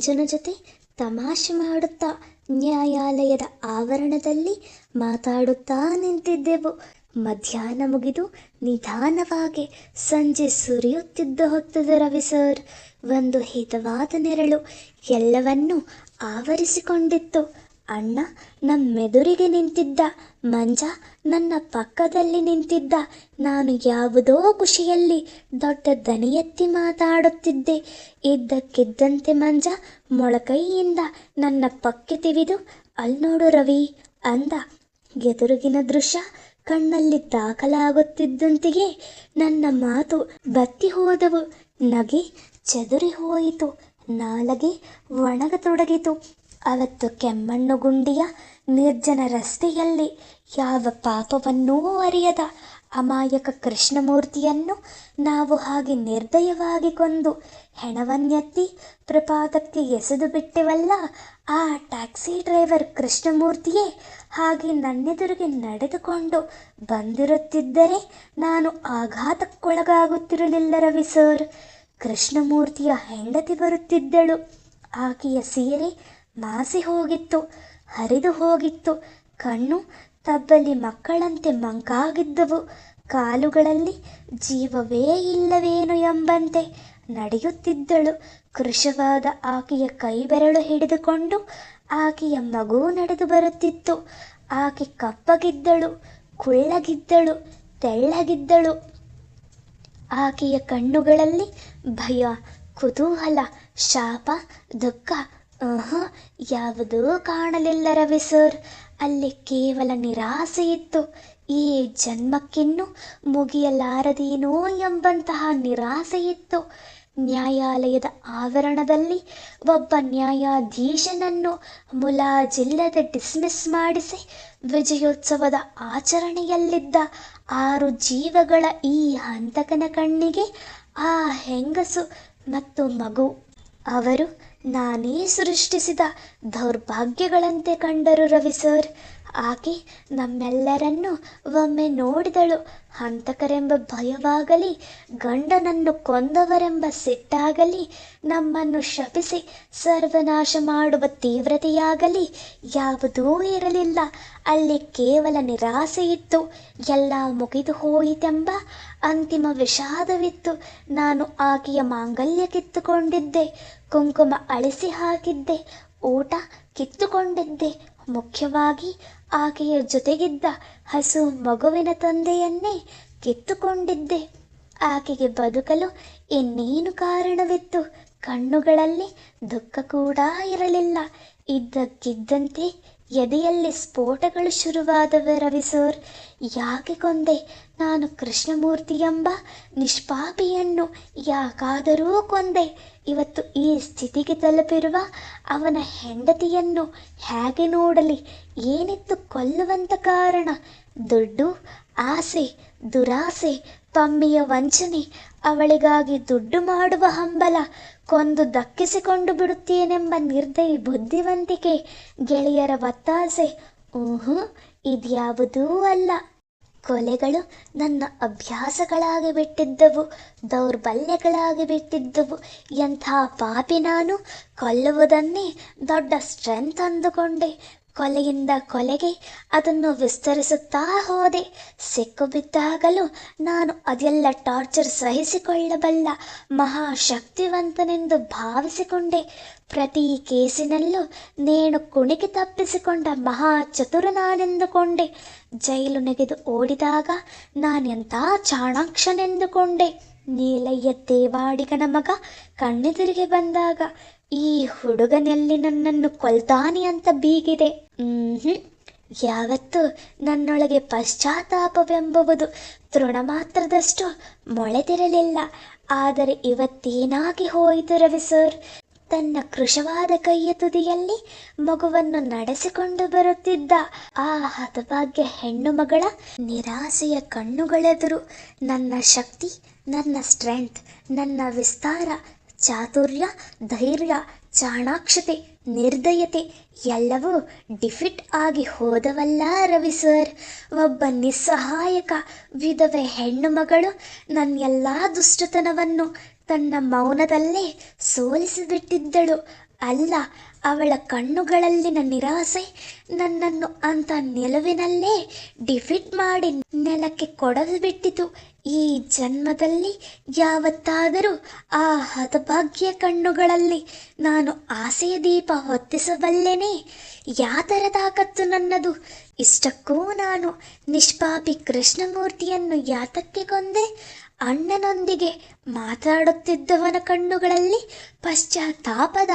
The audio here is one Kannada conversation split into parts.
ಮಂಜುನ ಜೊತೆ ತಮಾಷೆ ಮಾಡುತ್ತಾ ನ್ಯಾಯಾಲಯದ ಆವರಣದಲ್ಲಿ ಮಾತಾಡುತ್ತಾ ನಿಂತಿದ್ದೆವು. ಮಧ್ಯಾಹ್ನ ಮುಗಿದು ನಿಧಾನವಾಗಿ ಸಂಜೆ ಸುರಿಯುತ್ತಿದ್ದ ಹೊತ್ತದ ರವಿ ಸರ್. ಒಂದು ಹಿತವಾದ ನೆರಳು ಎಲ್ಲವನ್ನೂ ಆವರಿಸಿಕೊಂಡಿತ್ತು. ಅಣ್ಣ ನಮ್ಮೆದುರಿಗೆ ನಿಂತಿದ್ದ. ಮಂಜ, ನನ್ನ ಪಕ್ಕದಲ್ಲಿ ನಿಂತಿದ್ದ. ನಾನು ಯಾವುದೋ ಖುಷಿಯಲ್ಲಿ ದೊಡ್ಡ ದನಿಯೆತ್ತಿ ಮಾತಾಡುತ್ತಿದ್ದೆ. ಇದ್ದಕ್ಕಿದ್ದಂತೆ ಮಂಜ ಮೊಳಕೈಯಿಂದ ನನ್ನ ಪಕ್ಕೆ ತಿವಿದು, ಅಲ್ ನೋಡು ರವಿ ಅಂದ. ಎದುರುಗಿನ ದೃಶ್ಯ ಕಣ್ಣಲ್ಲಿ ದಾಖಲಾಗುತ್ತಿದ್ದಂತೆಯೇ ನನ್ನ ಮಾತು ಬತ್ತಿ ಹೋದವು. ನಗೆ ಚದುರಿ ಹೋಯಿತು. ನಾಲಗೆ ಒಣಗತೊಡಗಿತು. ಅವತ್ತು ಕೆಮ್ಮಣ್ಣು ಗುಂಡಿಯ ನಿರ್ಜನ ರಸ್ತೆಯಲ್ಲಿ ಯಾವ ಪಾಪವನ್ನೂ ಅರಿಯದ ಅಮಾಯಕ ಕೃಷ್ಣಮೂರ್ತಿಯನ್ನು ನಾವು ಹಾಗೆ ನಿರ್ದಯವಾಗಿ ಕೊಂದು ಹೆಣವನ್ನೆತ್ತಿ ಪ್ರಪಾತಕ್ಕೆ ಎಸೆದು ಬಿಟ್ಟೆವಲ್ಲ, ಆ ಟ್ಯಾಕ್ಸಿ ಡ್ರೈವರ್ ಕೃಷ್ಣಮೂರ್ತಿಯೇ ಹಾಗೆ ನನ್ನೆದುರಿಗೆ ನಡೆದುಕೊಂಡು ಬಂದಿರುತ್ತಿದ್ದರೆ ನಾನು ಆಘಾತಕ್ಕೊಳಗಾಗುತ್ತಿರಲಿಲ್ಲ ರವಿ ಸರ್. ಕೃಷ್ಣಮೂರ್ತಿಯ ಹೆಂಡತಿ ಬರುತ್ತಿದ್ದಳು. ಆಕೆಯ ಸೀರೆ ಮಾಸಿ ಹೋಗಿತ್ತು ಹರಿದು ಹೋಗಿತ್ತು. ಕಣ್ಣು ತಬ್ಬಲಿ ಮಕ್ಕಳಂತೆ ಮಂಕಾಗಿದ್ದವು. ಕಾಲುಗಳಲ್ಲಿ ಜೀವವೇ ಇಲ್ಲವೇನು ಎಂಬಂತೆ ನಡೆಯುತ್ತಿದ್ದಳು. ಕೃಶವಾದ ಆಕೆಯ ಕೈಬೆರಳು ಹಿಡಿದುಕೊಂಡು ಆಕೆಯ ಮಗು ನಡೆದು ಬರುತ್ತಿತ್ತು. ಆಕೆ ಕಪ್ಪಗಿದ್ದಳು, ಕುಳ್ಳಗಿದ್ದಳು, ತೆಳ್ಳಗಿದ್ದಳು. ಆಕೆಯ ಕಣ್ಣುಗಳಲ್ಲಿ ಭಯ, ಕುತೂಹಲ, ಶಾಪ, ದುಃಖ ಆಹ, ಯಾವುದೂ ಕಾಣಲಿಲ್ಲ ರವಿ ಸರ್? ಅಲ್ಲಿ ಕೇವಲ ನಿರಾಸೆ ಇತ್ತು. ಈ ಜನ್ಮಕ್ಕಿನ್ನು ಮುಗಿಯಲಾರದೇನೋ ಎಂಬಂತಹ ನಿರಾಸೆ ಇತ್ತು. ನ್ಯಾಯಾಲಯದ ಆವರಣದಲ್ಲಿ ಒಬ್ಬ ನ್ಯಾಯಾಧೀಶನನ್ನು ಮುಲಾಜಿಲ್ಲದೆ ಡಿಸ್ಮಿಸ್ ಮಾಡಿಸಿ ವಿಜಯೋತ್ಸವದ ಆಚರಣೆಯಲ್ಲಿದ್ದ ಆರು ಜೀವಗಳ ಈ ಹಂತಕನ ಕಣ್ಣಿಗೆ ಆ ಹೆಂಗಸು ಮತ್ತು ಮಗು. ಅವರು ನಾನೇ ಸೃಷ್ಟಿಸಿದ ದೌರ್ಭಾಗ್ಯಗಳಂತೆ ಕಂಡರು ರವಿ ಸರ್. ಆಕೆ ನಮ್ಮೆಲ್ಲರನ್ನು ಒಮ್ಮೆ ನೋಡಿದಳು. ಹಂತಕರೆಂಬ ಭಯವಾಗಲಿ, ಗಂಡನನ್ನು ಕೊಂದವರೆಂಬ ಸಿಟ್ಟಾಗಲಿ, ನಮ್ಮನ್ನು ಶಪಿಸಿ ಸರ್ವನಾಶ ಮಾಡುವ ತೀವ್ರತೆಯಾಗಲಿ, ಯಾವುದೂ ಇರಲಿಲ್ಲ. ಅಲ್ಲಿ ಕೇವಲ ನಿರಾಸೆಯಿತ್ತು ಎಲ್ಲ ಮುಗಿದು ಹೋಯಿತೆಂಬ ಅಂತಿಮ ವಿಷಾದವಿತ್ತು. ನಾನು ಆಕೆಯ ಮಾಂಗಲ್ಯ ಕಿತ್ತುಕೊಂಡಿದ್ದೆ, ಕುಂಕುಮ ಅಳಿಸಿ ಹಾಕಿದ್ದೆ, ಊಟ ಕಿತ್ತುಕೊಂಡಿದ್ದೆ. ಮುಖ್ಯವಾಗಿ ಆಕೆಯ ಜೊತೆಗಿದ್ದ ಹಸು ಮಗುವಿನ ತಂದೆಯನ್ನೇ ಕಿತ್ತುಕೊಂಡಿದ್ದೆ ಆಕೆಗೆ ಬದುಕಲು ಇನ್ನೇನು ಕಾರಣವಿತ್ತು? ಕಣ್ಣುಗಳಲ್ಲಿ ದುಃಖ ಕೂಡ ಇರಲಿಲ್ಲ. ಇದ್ದಕ್ಕಿದ್ದಂತೆ ಎದೆಯಲ್ಲಿ ಸ್ಫೋಟಗಳು ಶುರುವಾದವೆ, ರವಿ ಸರ್. ಯಾಕೆ ಕೊಂದೆ? ನಾನು ಕೃಷ್ಣಮೂರ್ತಿ ಎಂಬ ನಿಷ್ಪಾಪಿಯನ್ನು ಯಾಕಾದರೂ ಕೊಂದೆ. ಇವತ್ತು ಈ ಸ್ಥಿತಿಗೆ ತಲುಪಿರುವ ಅವನ ಹೆಂಡತಿಯನ್ನು ಹೇಗೆ ನೋಡಲಿ? ಏನಿತ್ತು ಕೊಲ್ಲುವಂಥ ಕಾರಣ? ದುಡ್ಡು, ಆಸೆ, ದುರಾಸೆ ಪಂಬಿಯ ವಂಚನೆ, ಅವಳಿಗಾಗಿ ದುಡ್ಡು ಮಾಡುವ ಹಂಬಲ ಕೊಂದು ದಕ್ಕಿಸಿಕೊಂಡು ಬಿಡುತ್ತೇನೆಂಬ ನಿರ್ದಯಿ ಬುದ್ಧಿವಂತಿಕೆ ಗೆಳೆಯರ ಒತ್ತಾಸೆ. ಊಹು, ಇದ್ಯಾವುದೂ ಅಲ್ಲ. ಕೊಲೆಗಳು ನನ್ನ ಅಭ್ಯಾಸಗಳಾಗಿ ಬಿಟ್ಟಿದ್ದವು, ದೌರ್ಬಲ್ಯಗಳಾಗಿ ಬಿಟ್ಟಿದ್ದವು. ಎಂಥ ಪಾಪಿ ನಾನು, ಕೊಲ್ಲುವುದನ್ನೇ ದೊಡ್ಡ ಸ್ಟ್ರೆಂತ್ ಅಂದುಕೊಂಡೆ. ಕೊಲೆಯಿಂದ ಕೊಲೆಗೆ ಅದನ್ನು ವಿಸ್ತರಿಸುತ್ತಾ ಹೋದೆ. ಸಿಕ್ಕು ಬಿದ್ದಾಗಲೂ ನಾನು ಅದೆಲ್ಲ ಟಾರ್ಚರ್ ಸಹಿಸಿಕೊಳ್ಳಬಲ್ಲ ಮಹಾಶಕ್ತಿವಂತನೆಂದು ಭಾವಿಸಿಕೊಂಡೆ. ಪ್ರತಿ ಕೇಸಿನಲ್ಲೂ ನೇಣು ಕುಣಿಕೆ ತಪ್ಪಿಸಿಕೊಂಡ ಮಹಾ ಚತುರ ನಾನೆಂದುಕೊಂಡೆ ಜೈಲು ನೆಗೆದು ಓಡಿದಾಗ ನಾನೆಂಥ ಚಾಣಾಕ್ಷನೆಂದುಕೊಂಡೆ. ನೀಲಯ್ಯ ದೇವಾಡಿಗನ ಮಗ ಕಣ್ಣೆದುರಿಗೆ ಬಂದಾಗ ಈ ಹುಡುಗನಲ್ಲಿ ನನ್ನನ್ನು ಕೊಲ್ತಾನೆ ಅಂತ ಬೀಗಿದೆ. ಹ್ಮ್ ಯಾವತ್ತೂ ನನ್ನೊಳಗೆ ಪಶ್ಚಾತ್ತಾಪವೆಂಬುವುದು ತೃಣ ಮಾತ್ರದಷ್ಟು ಮೊಳೆದಿರಲಿಲ್ಲ. ಆದರೆ ಇವತ್ತೇನಾಗಿ ಹೋಯಿತು ರವಿ ಸರ್? ತನ್ನ ಕೃಶವಾದ ಕೈಯ ತುದಿಯಲ್ಲಿ ಮಗುವನ್ನು ನಡೆಸಿಕೊಂಡು ಬರುತ್ತಿದ್ದ ಆ ಹತಭಾಗ್ಯ ಹೆಣ್ಣು ಮಗಳ ನಿರಾಸೆಯ ಕಣ್ಣುಗಳೆದುರು. ನನ್ನ ಶಕ್ತಿ, ನನ್ನ ಸ್ಟ್ರೆಂತ್, ನನ್ನ ವಿಸ್ತಾರ ಚಾತುರ್ಯ, ಧೈರ್ಯ, ಚಾಣಾಕ್ಷತೆ, ನಿರ್ದಯತೆ ಎಲ್ಲವೂ ಡಿಫಿಟ್ ಆಗಿ ಹೋದವಲ್ಲ ರವಿ ಸರ್. ಒಬ್ಬ ನಿಸ್ಸಹಾಯಕ ವಿಧವೆ ಹೆಣ್ಣು ಮಗಳು ನನ್ನ ಎಲ್ಲ ದುಷ್ಟತನವನ್ನು ತನ್ನ ಮೌನದಲ್ಲೇ ಸೋಲಿಸಿಬಿಟ್ಟಿದ್ದಳು. ಅಲ್ಲ, ಅವಳ ಕಣ್ಣುಗಳಲ್ಲಿನ ನಿರಾಸೆ ನನ್ನನ್ನು ಅಂತ ನೆಲುವಿನಲ್ಲೇ ಡಿಫಿಟ್ ಮಾಡಿ ನೆಲಕ್ಕೆ ಕೊಡಲು ಬಿಟ್ಟಿತು. ಈ ಜನ್ಮದಲ್ಲಿ ಯಾವತ್ತಾದರೂ ಆ ಹತಭಾಗ್ಯ ಕಣ್ಣುಗಳಲ್ಲಿ ನಾನು ಆಸೆಯ ದೀಪ ಹೊತ್ತಿಸಬಲ್ಲೆನೇ. ಯಾತರ ತಾಕತ್ತು ನನ್ನದು? ಇಷ್ಟಕ್ಕೂ ನಾನು ನಿಷ್ಪಾಪಿ ಕೃಷ್ಣಮೂರ್ತಿಯನ್ನು ಯಾತಕ್ಕೆ ಕೊಂದೆ? ಅಣ್ಣನೊಂದಿಗೆ ಮಾತಾಡುತ್ತಿದ್ದವನ ಕಣ್ಣುಗಳಲ್ಲಿ ಪಶ್ಚಾತ್ತಾಪದ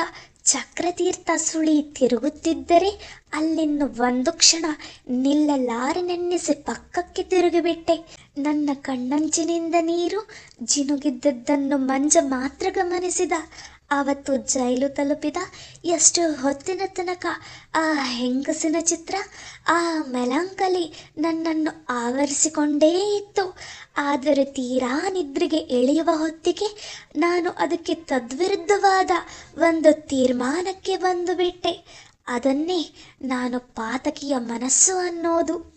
ಚಕ್ರತೀರ್ಥ ಸುಳಿ ತಿರುಗುತ್ತಿದ್ದರೆ ಅಲ್ಲಿನ್ನು ಒಂದು ಕ್ಷಣ ನಿಲ್ಲಲಾರನೆನ್ನಿಸಿ ಪಕ್ಕಕ್ಕೆ ತಿರುಗಿಬಿಟ್ಟೆ. ನನ್ನ ಕಣ್ಣಂಚಿನಿಂದ ನೀರು ಜಿನುಗಿದ್ದದ್ದನ್ನು ಮಂಜ ಮಾತ್ರ ಗಮನಿಸಿದ. ಅವತ್ತು ಜೈಲು ತಲುಪಿದ ಎಷ್ಟು ಹೊತ್ತಿನ ತನಕ ಆ ಹೆಂಗಸಿನ ಚಿತ್ರ, ಆ ಮೆಲಾಂಕಲಿ ನನ್ನನ್ನು ಆವರಿಸಿಕೊಂಡೇ ಇತ್ತು. ಆದರೆ ತೀರಾ ನಿದ್ರೆಗೆ ಎಳೆಯುವ ಹೊತ್ತಿಗೆ ನಾನು ಅದಕ್ಕೆ ತದ್ವಿರುದ್ಧವಾದ ಒಂದು ತೀರ್ಮಾನಕ್ಕೆ ಬಂದು ಬಿಟ್ಟೆ ಅದನ್ನೇ ನಾನು ಪಾತಕಿಯ ಮನಸ್ಸು ಅನ್ನೋದು.